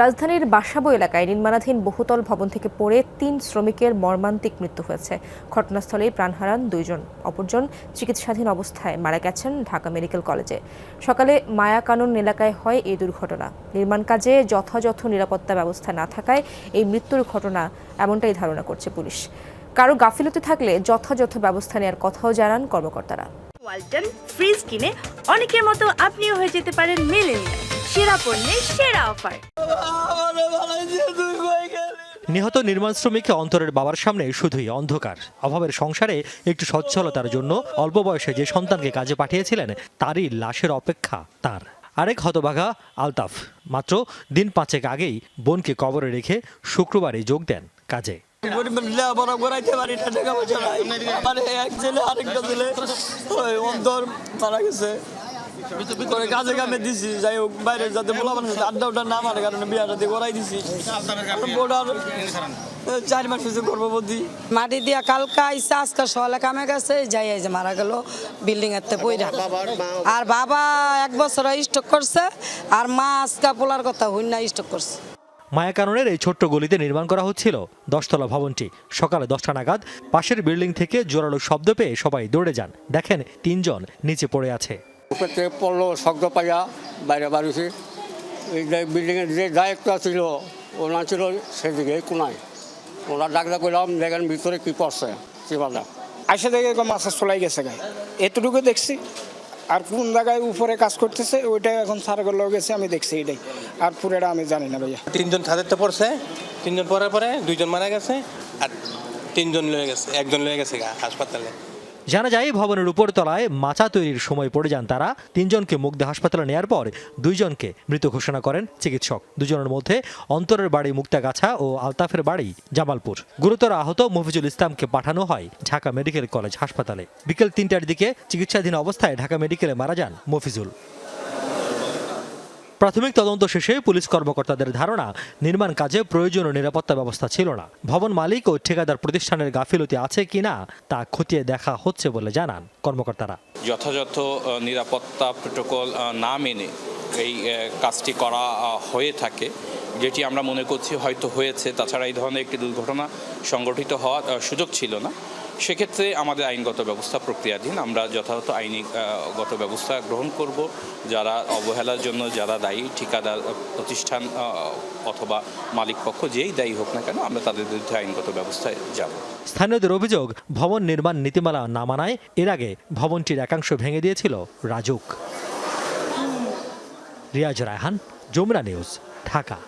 রাজধানীর বাসাবো এলাকায় নির্মাণাধীন বহুতল ভবন থেকে পড়ে তিন শ্রমিকের মর্মান্তিক মৃত্যু হয়েছে। ঘটনাস্থলেই প্রাণ হারান দুইজন। অপরজন চিকিৎসাধীন অবস্থায় মারা গেছেন ঢাকা মেডিকেল কলেজে। সকালে মায়াকানন এলাকায় হয় এই দুর্ঘটনা। নির্মাণ কাজে যথাযথ নিরাপত্তা ব্যবস্থা না থাকায় এই মৃত্যুর ঘটনা এমনটাই ধারণা করছে পুলিশ। কারও গাফিলতি থাকলে যথাযথ ব্যবস্থা নেওয়ার কথাও জানান কর্মকর্তারা। ওয়ালটন ফ্রিজ কিনে অনেকের মতো আপনিও হয়ে যেতে পারেন মেলেনিয়া সেরা পণ্যের সেরা অফার। নিহত নির্মাণ শ্রমিক অন্তরের বাবার সামনে শুধুই অন্ধকার। অভাবের সংসারে একটু সচ্ছলতার জন্য অল্প বয়সে যে সন্তানকে কাজে পাঠিয়েছিলেন, তারই লাশের অপেক্ষা তার। আরেক হতভাগা আলতাফ, মাত্র দিন পাঁচেক আগেই বোনকে কবরে রেখে শুক্রবারে যোগ দেন কাজে। গেছে। করে কাজে কামে দিছি যাই হোক বাইরে যাতে বলা মানে আড্ডা ওটা না মারে কারণে বিয়াটা দিয়ে করাই দিছি। বোর্ডার চার মাস হয়েছে গর্ভবতী মাটি দিয়া কালকা আইসা আজকে সকালে কামে গেছে যাই এই যে মারা গেল বিল্ডিং এর তে পইরা। আর বাবা এক বছর স্টক করছে আর মা আজকা পোলার কথা হইন না স্টক করছে। মায়া মায়াকাননের এই ছোট্ট গলিতে নির্মাণ করা হচ্ছিল দশতলা ভবনটি। সকালে দশটা নাগাদ পাশের বিল্ডিং থেকে জোরালো শব্দ পেয়ে সবাই দৌড়ে যান। দেখেন তিনজন নিচে পড়ে আছে। উপর থেকে পড়ল শব্দ পাইয়া বাইরে বাড়িছি এই যে বিল্ডিংয়ের যে দায়িত্ব ছিল ওনা ছিল সেদিকে কোনায়। ওনার ডাকটা করলাম দেখেন ভিতরে কি পড়ছে চিবাদা আইসা দেখে এরকম মাছ চলাই গেছে গায়ে। এতটুকু দেখছি। আর কোন জায়গায় উপরে কাজ করতেছে ওইটা এখন সার্গল গেছে আমি দেখছি এটাই। আর পুরোটা আমি জানি না ভাইয়া। তিনজন ছাদেরতে পড়ছে তিনজন পড়ার পরে দুইজন মারা গেছে আর তিনজন লয়ে গেছে একজন লয়ে গেছে গা হাসপাতালে। জানা যায় ভবনের উপর তলায় মাচা তৈরির সময় পড়ে যান তারা। তিনজনকে মুগ্ধা হাসপাতালে নেয়ার পর দুইজনকে মৃত ঘোষণা করেন চিকিৎসক। দুজনের মধ্যে অন্তরের বাড়ি মুক্তাগাছা ও আলতাফের বাড়ি জামালপুর। গুরুতর আহত মফিজুল ইসলামকে পাঠানো হয় ঢাকা মেডিকেল কলেজ হাসপাতালে। বিকেল তিনটার দিকে চিকিৎসাধীন অবস্থায় ঢাকা মেডিকেলে মারা যান মফিজুল। প্রাথমিক তদন্ত শেষে পুলিশ কর্মকর্তাদের ধারণা, নির্মাণ কাজে প্রয়োজনীয় নিরাপত্তা ব্যবস্থা ছিল না। ভবন মালিক ও ঠিকাদার প্রতিষ্ঠানের গাফিলতি আছে কিনা তা খতিয়ে দেখা হচ্ছে বলে জানান কর্মকর্তারা। যথাযথ নিরাপত্তা প্রোটোকল না মেনে এই কাজটি করা হয়ে থাকে। যেটি আমরা মনে করছি হয়তো হয়েছে, তাছাড়া এই ধরনের একটি দুর্ঘটনা সংগঠিত হওয়ার সুযোগ ছিল না। সেক্ষেত্রে আমাদের আইনগত ব্যবস্থা প্রক্রিয়াধীন, আমরা যথাযথ আইনিগত ব্যবস্থা গ্রহণ করব। যারা অবহেলার জন্য, যারা দায়ী ঠিকাদার প্রতিষ্ঠান অথবা মালিক পক্ষ, যেই দায়ী হোক না কেন, আমরা তাদের বিরুদ্ধে আইনগত ব্যবস্থায় যাব। স্থানীয়দের অভিযোগ, ভবন নির্মাণ নীতিমালা না মানায় এর আগে ভবনটির একাংশ ভেঙে দিয়েছিল রাজুক। রিয়াজ রায়হান, যমুনা নিউজ, ঢাকা।